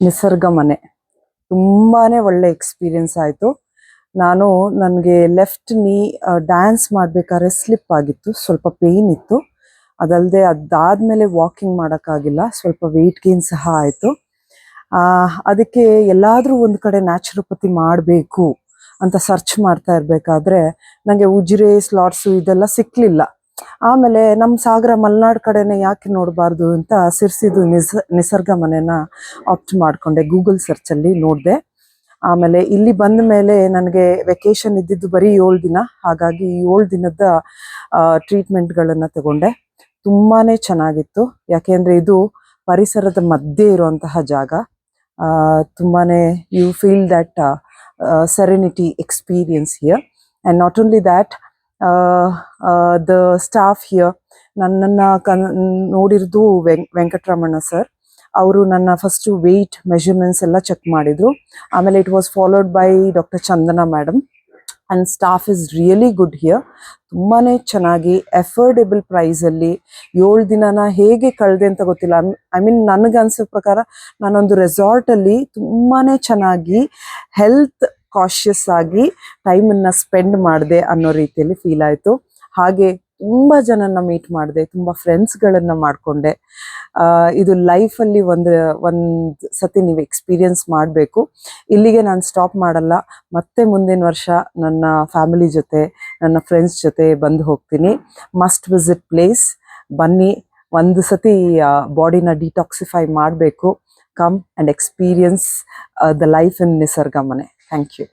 ನಿಸರ್ಗ ಮನೆ. ತುಂಬಾನೇ ಒಳ್ಳೆ ಎಕ್ಸ್ಪೀರಿಯನ್ಸ್ ಆಯಿತು. ನಾನು ನನಗೆ ಲೆಫ್ಟ್ ನೀ ಡ್ಯಾನ್ಸ್ ಮಾಡಬೇಕಾದ್ರೆ ಸ್ಲಿಪ್ ಆಗಿತ್ತು. ಸ್ವಲ್ಪ ಪೇಯ್ನ್ ಇತ್ತು. ಅದಲ್ಲದೆ ಅದಾದಮೇಲೆ ವಾಕಿಂಗ್ ಮಾಡೋಕ್ಕಾಗಿಲ್ಲ. ಸ್ವಲ್ಪ ವೆಯ್ಟ್ ಗೇನ್ ಸಹ ಆಯಿತು. ಅದಕ್ಕೆ ಎಲ್ಲಾದರೂ ಒಂದು ಕಡೆ ನ್ಯಾಚುರೋಪತಿ ಮಾಡಬೇಕು ಅಂತ ಸರ್ಚ್ ಮಾಡ್ತಾ ಇರಬೇಕಾದ್ರೆ ನನಗೆ ಉಜಿರೆ ಸ್ಲಾಟ್ಸು ಇದೆಲ್ಲ ಸಿಕ್ಕಲಿಲ್ಲ ಆಮೇಲೆ ನಮ್ಮ ಸಾಗರ ಮಲೆನಾಡು ಕಡೆನೇ ಯಾಕೆ ನೋಡಬಾರ್ದು ಅಂತ ಸಿರ್ಸಿದು ನಿಸ, ನಿಸರ್ಗ ಮನೆನ ಆಪ್ಟ್ ಮಾಡಿಕೊಂಡೆ ಗೂಗಲ್ ಸರ್ಚಲ್ಲಿ ನೋಡಿದೆ. ಆಮೇಲೆ ಇಲ್ಲಿ ಬಂದ ಮೇಲೆ ನನಗೆ ವೆಕೇಶನ್ ಇದ್ದಿದ್ದು ಬರೀ ಏಳು ದಿನ, ಹಾಗಾಗಿ ಏಳು ದಿನದ ಟ್ರೀಟ್ಮೆಂಟ್ಗಳನ್ನು ತಗೊಂಡೆ. ತುಂಬಾನೇ ಚೆನ್ನಾಗಿತ್ತು. ಯಾಕೆಂದರೆ ಇದು ಪರಿಸರದ ಮಧ್ಯೆ ಇರುವಂತಹ ಜಾಗ. ತುಂಬಾ you feel that serenity experience here and not only that the staff here ನನ್ನನ್ನು ಕನ್, ನೋಡಿರೋದು ವೆಂಕ್ ವೆಂಕಟರಮಣ ಸರ್ ಅವರು ನನ್ನ ಫಸ್ಟು ವೆಯ್ಟ್ ಮೆಷರ್ಮೆಂಟ್ಸ್ ಎಲ್ಲ ಚೆಕ್ ಮಾಡಿದ್ರು. ಆಮೇಲೆ it was followed by doctor Chandana madam and staff is really good here ತುಂಬಾ ಚೆನ್ನಾಗಿ ಎಫರ್ಡೆಬಲ್ ಪ್ರೈಸಲ್ಲಿ ಏಳು ದಿನನ ಹೇಗೆ ಕಳೆದೆ ಅಂತ ಗೊತ್ತಿಲ್ಲ. ಐ ಮೀನ್ ನನಗೆ ಅನ್ಸೋ ಪ್ರಕಾರ ನಾನೊಂದು ರೆಸಾರ್ಟಲ್ಲಿ ತುಂಬಾ ಚೆನ್ನಾಗಿ ಹೆಲ್ತ್ ಕಾಶಿಯಸ್ ಆಗಿ ಟೈಮನ್ನು ಸ್ಪೆಂಡ್ ಮಾಡಿದೆ ಅನ್ನೋ ರೀತಿಯಲ್ಲಿ ಫೀಲ್ ಆಯಿತು. ಹಾಗೆ ತುಂಬ ಜನನ ಮೀಟ್ ಮಾಡಿದೆ, ತುಂಬ ಫ್ರೆಂಡ್ಸ್ಗಳನ್ನು ಮಾಡಿಕೊಂಡೆ. ಇದು ಲೈಫಲ್ಲಿ ಒಂದು ಒಂದು ಸತಿ ನೀವು ಎಕ್ಸ್ಪೀರಿಯನ್ಸ್ ಮಾಡಬೇಕು. ಇಲ್ಲಿಗೆ ನಾನು ಸ್ಟಾಪ್ ಮಾಡಲ್ಲ. ಮತ್ತೆ ಮುಂದಿನ ವರ್ಷ ನನ್ನ ಫ್ಯಾಮಿಲಿ ಜೊತೆ, ನನ್ನ ಫ್ರೆಂಡ್ಸ್ ಜೊತೆ ಬಂದು ಹೋಗ್ತೀನಿ. ಮಸ್ಟ್ ವಿಸಿಟ್ ಪ್ಲೇಸ್ ಬನ್ನಿ. ಒಂದು ಸತಿ ಬಾಡಿನ ಡಿಟಾಕ್ಸಿಫೈ ಮಾಡಬೇಕು. Come and experience the life in Nisarga Mane. Thank you